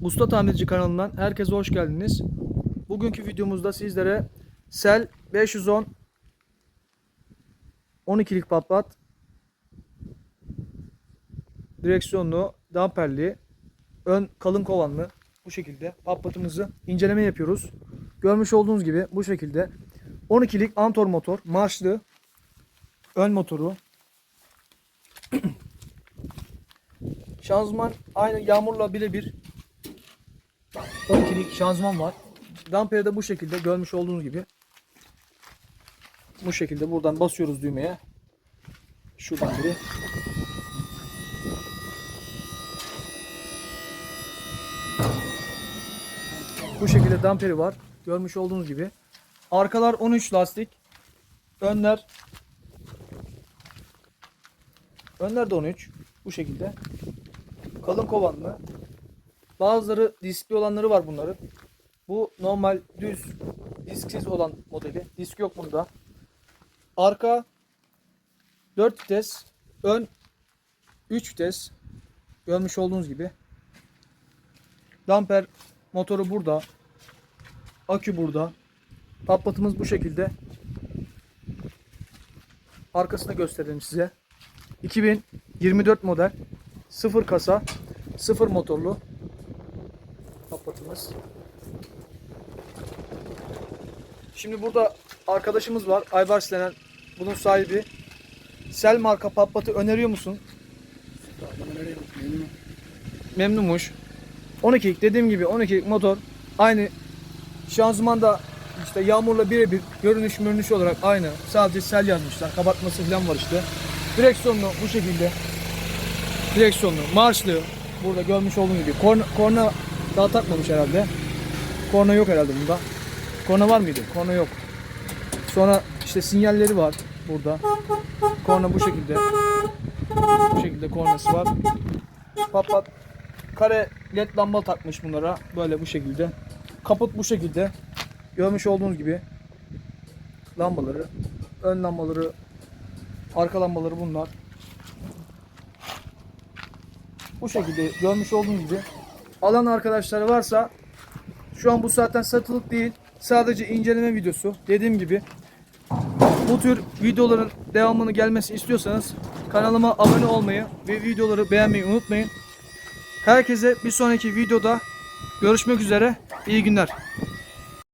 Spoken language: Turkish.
Usta Tamirci kanalından herkese hoş geldiniz. Bugünkü videomuzda sizlere Sel 510 12'lik patpat direksiyonlu, damperli, ön kalın kovanlı bu şekilde patpatımızı inceleme yapıyoruz. Görmüş olduğunuz gibi bu şekilde 12'lik Antor motor, marşlı, ön motoru, Şanzıman aynı yağmurla birebir 12'lik şanzıman var. Damperi de bu şekilde görmüş olduğunuz gibi. Bu şekilde buradan basıyoruz düğmeye. Şuradan biri. Bu şekilde damperi var. Görmüş olduğunuz gibi. Arkalar 13 lastik. Önler Önler de 13. Bu şekilde. Kalın kovanlı. Bazıları diskli olanları var bunların. Bu normal düz disksiz olan modeli. Disk yok bunda. Arka 4 vites, ön 3 vites. Görmüş olduğunuz gibi. Damper motoru burada. Akü burada. Patpatımız bu şekilde. Arkasını gösterelim size. 2024 model 0 kasa 0 motorlu kapatımız. Şimdi burada arkadaşımız var. Aybars denen bunun sahibi. Sel marka patpatı öneriyor musun? Memnunmuş. 12'lik dediğim gibi 12'lik motor aynı şanzıman da işte yağmurla birebir görünüş mürünüş olarak aynı. Sadece sel yazmışlar. Kabartması falan var işte. Direksiyonlu bu şekilde. Direksiyonlu, marşlı. Burada görmüş olduğunuz gibi. Korna, korna daha takmamış herhalde. Korna yok herhalde bunda. Korna var mıydı? Korna yok. Sonra işte sinyalleri var burada. Korna bu şekilde. Bu şekilde kornası var. Pat pat. Kare led lamba takmış bunlara. Böyle bu şekilde. Kaput bu şekilde. Görmüş olduğunuz gibi. Lambaları. Ön lambaları. Arka lambaları bunlar. Bu şekilde görmüş olduğunuz gibi. Alan arkadaşları varsa şu an bu zaten satılık değil. Sadece inceleme videosu. Dediğim gibi bu tür videoların devamını gelmesi istiyorsanız kanalıma abone olmayı ve videoları beğenmeyi unutmayın. Herkese bir sonraki videoda görüşmek üzere. İyi günler.